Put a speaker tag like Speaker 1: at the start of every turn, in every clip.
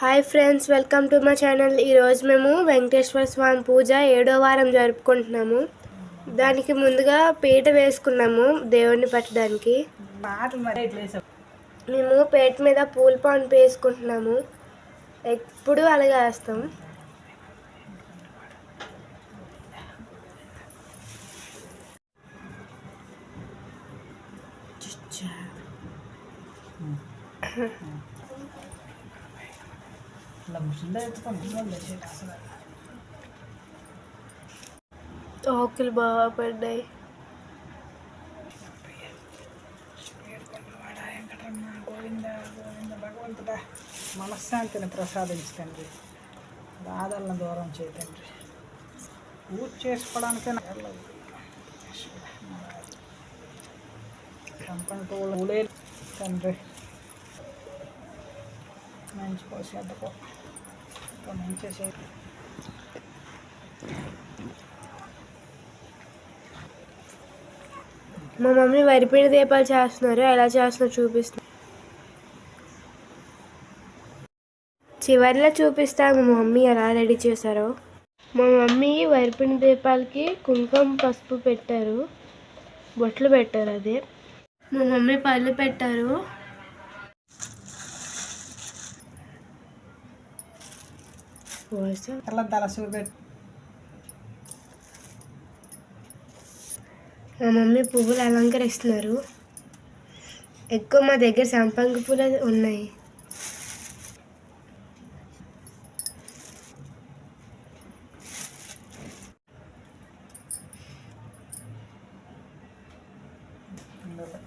Speaker 1: Hi friends welcome to my channel ఈరోజు మేము వెంకటేశ్వర స్వామి పూజ ఏడో వారం జరుపుకుంటున్నాము. దానికి ముందుగా పీట వేసుకున్నాము దేవుడిని పెట్టడానికి. మేము పీట మీద పూల పాన్పు వేసుకుంటున్నాము. ఎప్పుడు అలాగే వేస్తాం
Speaker 2: ఇలా
Speaker 1: ఆకులు బాగా పడ్డాయి.
Speaker 2: మనశ్శాంతిని ప్రసాదించండి. బాధలను దూరం చేయతండి పూజ చేసుకోవడానికే నాకు వెళ్ళదు. కంపంటూ తండ్రి. మంచి పోసేద్దకో మంచి చే
Speaker 1: మా మమ్మీ వరిపిండి దీపాలు చేస్తున్నారు. ఎలా చేస్తున్నారో చూపిస్తున్నారు చివరిలో చూపిస్తాను మా మమ్మీ ఎలా రెడీ చేశారో. మా మమ్మీ వరిపిండి దీపాలకి కుంకుమ పసుపు పెట్టారు. బొట్లు పెట్టారు అదే. మా మమ్మీ పళ్ళు పెట్టారు.
Speaker 2: తెల్ల తల చూపెట్టి
Speaker 1: మా మమ్మీ పువ్వులు అలంకరిస్తున్నారు. ఎక్కువ మా దగ్గర సంపంగి పూలు ఉన్నాయి.
Speaker 2: ఇందులో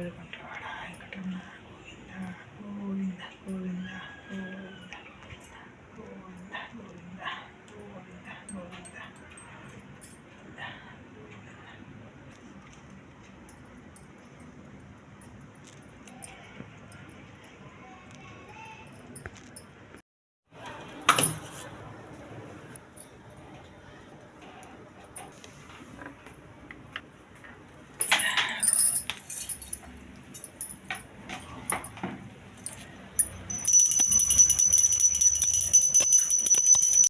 Speaker 2: இருக்கட்டும்